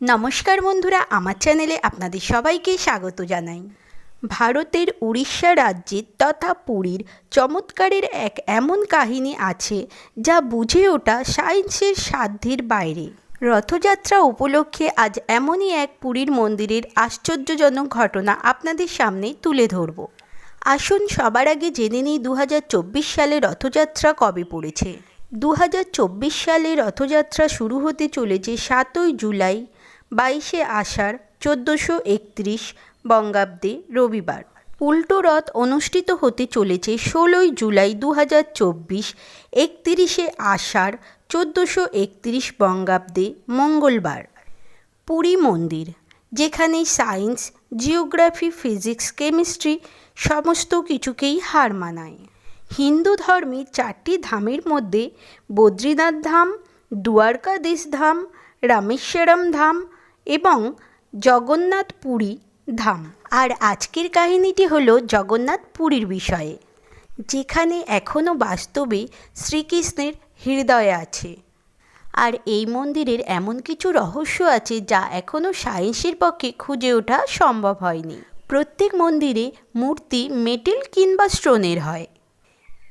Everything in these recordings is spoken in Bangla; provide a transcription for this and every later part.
নমস্কার বন্ধুরা, আমার চ্যানেলে আপনাদের সবাইকে স্বাগত জানাই। ভারতের উড়িষ্যা রাজ্যের তথা পুরীর চমৎকারের এক এমন কাহিনী আছে যা বুঝে ওঠা সায়েন্সের সাধ্যের বাইরে। রথযাত্রা উপলক্ষে আজ এমনই এক পুরীর মন্দিরের আশ্চর্যজনক ঘটনা আপনাদের সামনে তুলে ধরব। আসুন সবার আগে জেনে নিই দু হাজার চব্বিশ সালে রথযাত্রা কবে পড়েছে। দু হাজার চব্বিশ সালে রথযাত্রা শুরু হতে চলেছে সাতই জুলাই বাইশে আষাঢ় চোদ্দোশো একত্রিশ বঙ্গাব্দে রবিবার। উল্টো রথ অনুষ্ঠিত হতে চলেছে ষোলোই জুলাই দু হাজার চব্বিশ একত্রিশে আষাঢ় চোদ্দোশো একত্রিশ বঙ্গাব্দে মঙ্গলবার। পুরী মন্দির, যেখানে সায়েন্স, জিওগ্রাফি, ফিজিক্স, কেমিস্ট্রি সমস্ত কিছুকেই হার মানায়। হিন্দু ধর্মের চারটি ধামের মধ্যে বদ্রীনাথ ধাম, দ্বারকাধীশ ধাম, রামেশ্বরম ধাম এবং জগন্নাথ পুরী ধাম। আর আজকের কাহিনীটি হলো জগন্নাথ পুরীর বিষয়ে, যেখানে এখনও বাস্তবে শ্রীকৃষ্ণের হৃদয় আছে। আর এই মন্দিরের এমন কিছু রহস্য আছে যা এখনও সায়েন্সের পক্ষে খুঁজে ওঠা সম্ভব হয়নি। প্রত্যেক মন্দিরে মূর্তি মেটেল কিংবা স্টোনের হয়।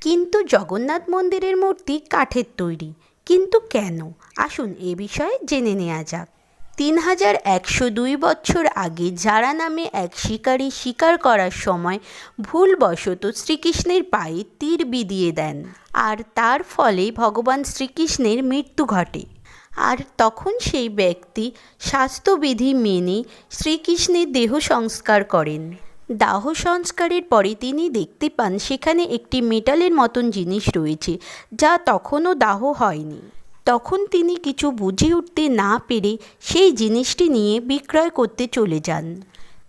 কিন্তু জগন্নাথ মন্দিরের মূর্তি কাঠের তৈরি। কিন্তু কেন? আসুন এ বিষয়ে জেনে নেওয়া যাক। তিন হাজার একশো দুই বছর আগে যারা নামে এক শিকারী শিকার করার সময় ভুলবশত শ্রীকৃষ্ণের পায়ে তীর বিধিয়ে দেন। আর তার ফলে ভগবান শ্রীকৃষ্ণের মৃত্যু ঘটে। আর তখন সেই ব্যক্তি স্বাস্থ্যবিধি মেনে শ্রীকৃষ্ণের দেহ সংস্কার করেন। দাহ সংস্কারের পরে তিনি দেখতে পান, সেখানে একটি মেটালের মতন জিনিস রয়েছে, যা তখনও দাহ হয়নি। তখন তিনি কিছু বুঝে উঠতে না পেরে সেই জিনিসটি নিয়ে বিক্রয় করতে চলে যান।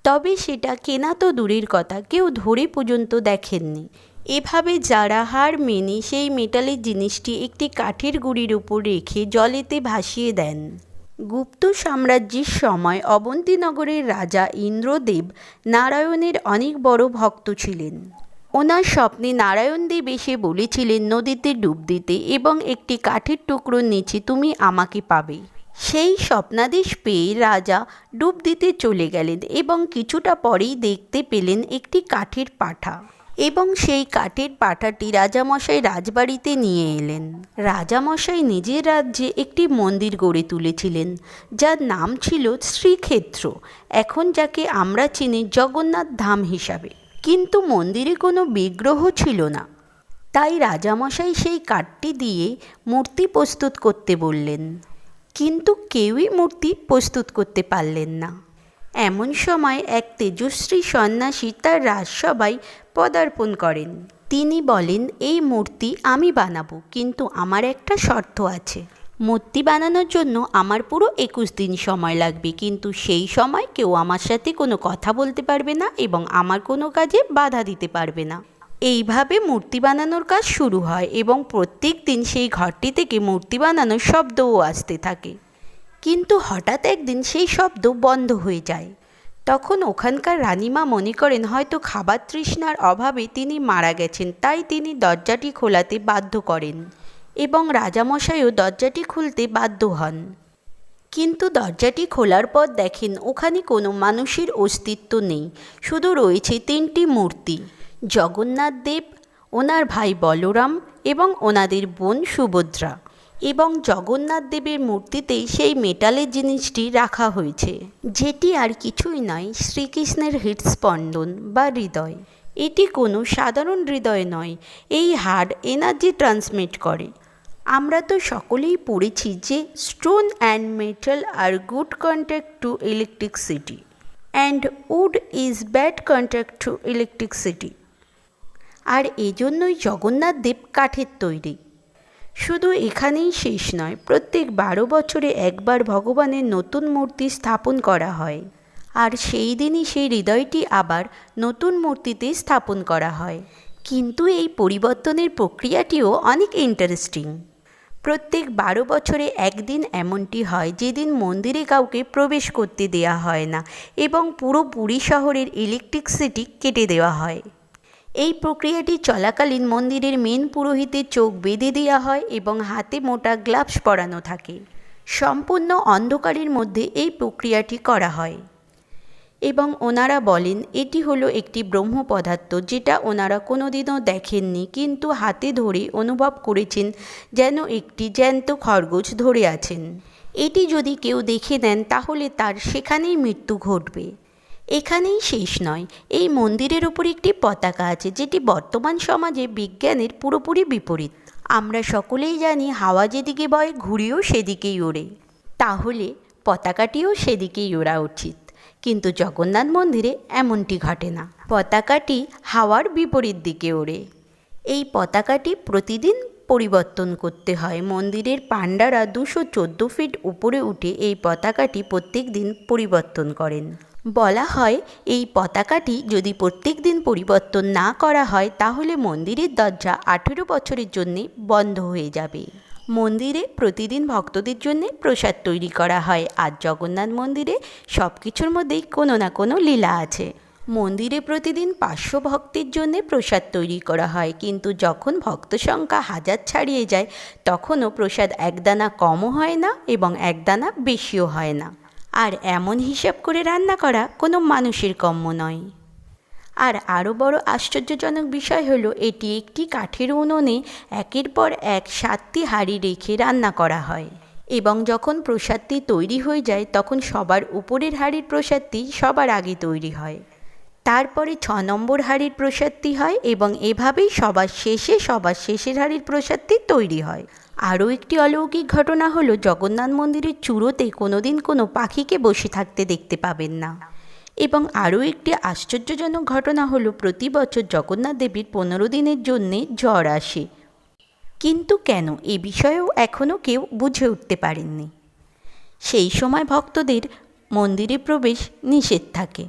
তবে সেটা কেনা তো দূরের কথা, কেউ ধরে পর্যন্ত দেখেননি। এভাবে যারা হার মেনে সেই মেটালের জিনিসটি একটি কাঠের গুঁড়ির উপর রেখে জলেতে ভাসিয়ে দেন। গুপ্ত সাম্রাজ্যের সময় অবন্তীনগরের রাজা ইন্দ্রদেব নারায়ণের অনেক বড় ভক্ত ছিলেন। ওনার স্বপ্নে নারায়ণদেব এসে বলেছিলেন, নদীতে ডুব দিতে এবং একটি কাঠের টুকরোর নিচে তুমি আমাকে পাবে। সেই স্বপ্নাদেশ পেয়ে রাজা ডুব দিতে চলে গেলেন এবং কিছুটা পরেই দেখতে পেলেন একটি কাঠের পাঠা এবং সেই কাঠের পাঠাটি রাজামশাই রাজবাড়িতে নিয়ে এলেন। রাজামশাই নিজের রাজ্যে একটি মন্দির গড়ে তুলেছিলেন, যার নাম ছিল শ্রীক্ষেত্র। এখন যাকে আমরা চিনি জগন্নাথ ধাম হিসাবে। কিন্তু মন্দিরে কোনো বিগ্রহ ছিল না। তাই রাজামশাই সেই কাঠটি দিয়ে মূর্তি প্রস্তুত করতে বললেন। কিন্তু কেউই মূর্তি প্রস্তুত করতে পারলেন না। এমন সময় এক তেজস্বী সন্ন্যাসী তার রাজসভায় পদার্পণ করেন। তিনি বলেন, এই মূর্তি আমি বানাবো, কিন্তু আমার একটা শর্ত আছে। মূর্তি বানানোর জন্য আমার পুরো একুশ দিন সময় লাগবে। কিন্তু সেই সময় কেউ আমার সাথে কোনো কথা বলতে পারবে না এবং আমার কোনো কাজে বাধা দিতে পারবে না। এইভাবে মূর্তি বানানোর কাজ শুরু হয় এবং প্রত্যেক দিন সেই ঘরটি থেকে মূর্তি বানানোর শব্দও আসতে থাকে। কিন্তু হঠাৎ একদিন সেই শব্দ বন্ধ হয়ে যায়। তখন ওখানকার রানীমা মনে করেন হয়তো খাবার তৃষ্ণার অভাবে তিনি মারা গেছেন, তাই তিনি দরজাটি খোলাতে বাধ্য করেন। এবং রাজামশাইও দরজাটি খুলতে বাধ্য হন। কিন্তু দরজাটি খোলার পর দেখেন ওখানে কোনো মানুষের অস্তিত্ব নেই, শুধু রয়েছে তিনটি মূর্তি। জগন্নাথ দেব, ওনার ভাই বলরাম এবং ওনাদের বোন সুভদ্রা। এবং জগন্নাথ দেবের মূর্তিতেই সেই মেটালের জিনিসটি রাখা হয়েছে, যেটি আর কিছুই নয়, শ্রীকৃষ্ণের হৃদস্পন্দন বা হৃদয়। এটি কোনো সাধারণ হৃদয় নয়, এই হাড় এনার্জি ট্রান্সমিট করে। আমরা তো সকলেই পড়েছি যে stone and metal are good contact to electricity and wood is bad contact to electricity আর এজন্যই জগন্নাথ দেব কাঠের তৈরি। শুধু এখানেই শেষ নয়, প্রত্যেক বারো বছরে একবার ভগবানের নতুন মূর্তি স্থাপন করা হয়। আর সেই দিনই সেই হৃদয়টি আবার নতুন মূর্তিতে স্থাপন করা হয়। কিন্তু এই পরিবর্তনের প্রক্রিয়াটিও অনেক ইন্টারেস্টিং প্রত্যেক বারো বছরে একদিন এমনটি হয় যেদিন মন্দিরে কাউকে প্রবেশ করতে দেওয়া হয় না এবং পুরো পুরী শহরের ইলেকট্রিসিটি কেটে দেওয়া হয়। এই প্রক্রিয়াটি চলাকালীন মন্দিরের মেন পুরোহিতের চোখ বেঁধে দেওয়া হয় এবং হাতে মোটা গ্লাভস পরানো থাকে। সম্পূর্ণ অন্ধকারের মধ্যে এই প্রক্রিয়াটি করা হয়। এবং ওনারা বলেন, এটি হলো একটি ব্রহ্ম পদার্থ যেটা ওনারা কোনোদিনও দেখেননি, কিন্তু হাতে ধরে অনুভব করেছেন যেন একটি জ্যান্ত খরগোশ ধরে আছেন। এটি যদি কেউ দেখে নেন, তাহলে তার সেখানেই মৃত্যু ঘটবে। এখানেই শেষ নয়। এই মন্দিরের ওপর একটি পতাকা আছে, যেটি বর্তমান সমাজে বিজ্ঞানের পুরোপুরি বিপরীত। আমরা সকলেই জানি, হাওয়া যেদিকে বয়, ঘুড়িও সেদিকেই ওড়ে। তাহলে পতাকাটিও সেদিকেই ওড়া উচিত। কিন্তু জগন্নাথ মন্দিরে এমনটি ঘটে না। পতাকাটি হাওয়ার বিপরীত দিকে ওড়ে। এই পতাকাটি প্রতিদিন পরিবর্তন করতে হয়। মন্দিরের পাণ্ডারা দুশো চোদ্দ ফিট উপরে উঠে এই পতাকাটি প্রত্যেক দিন পরিবর্তন করেন। বলা হয়, এই পতাকাটি যদি প্রত্যেক দিন পরিবর্তন না করা হয়, তাহলে মন্দিরের দরজা আঠেরো বছরের জন্যে বন্ধ হয়ে যাবে। মন্দিরে প্রতিদিন ভক্তদের জন্য প্রসাদ তৈরি করা হয়। আর জগন্নাথ মন্দিরে সব কিছুর মধ্যেই কোনো না কোনো লীলা আছে। মন্দিরে প্রতিদিন পাঁচশো ভক্তের জন্য প্রসাদ তৈরি করা হয়। কিন্তু যখন ভক্ত সংখ্যা হাজার ছাড়িয়ে যায়, তখনও প্রসাদ একদানা কমও হয় না এবং একদানা বেশিও হয় না। আর এমন হিসাব করে রান্না করা কোনো মানুষের কম্য নয়। আর আরও বড় আশ্চর্যজনক বিষয় হলো, এটি একটি কাঠের উনুনে একের পর এক সাতটি হাঁড়ি রেখে রান্না করা হয়। এবং যখন প্রসাদটি তৈরি হয়ে যায়, তখন সবার উপরের হাঁড়ির প্রসাদটি সবার আগে তৈরি হয়। তারপরে ছ নম্বর হাঁড়ির প্রসাদটি হয় এবং এভাবেই সবার শেষে সবার শেষের হাঁড়ির প্রসাদটি তৈরি হয়। আরও একটি অলৌকিক ঘটনা হলো, জগন্নাথ মন্দিরের চূড়োতে কোনোদিন কোনো পাখিকে বসে থাকতে দেখতে পাবেন না। এবং আরও একটি আশ্চর্যজনক ঘটনা হলো প্রতি বছর জগন্নাথ দেবীর পনেরো দিনের জন্যে জ্বর আসে। কিন্তু কেন? এ বিষয়েও এখনও কেউ বুঝে উঠতে পারেননি। সেই সময় ভক্তদের মন্দিরে প্রবেশ নিষেধ থাকে।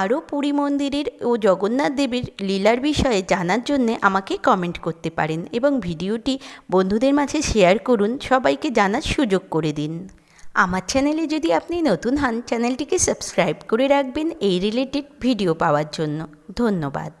আরও পুরী মন্দিরের ও জগন্নাথ দেবের লীলার বিষয়ে জানার জন্য আমাকে কমেন্ট করতে পারেন এবং ভিডিওটি বন্ধুদের মাঝে শেয়ার করুন, সবাইকে জানার সুযোগ করে দিন। আমার চ্যানেলে যদি আপনি নতুন হন চ্যানেলটিকে সাবস্ক্রাইব করে রাখবেন এই রিলেটেড ভিডিও পাওয়ার জন্য। ধন্যবাদ।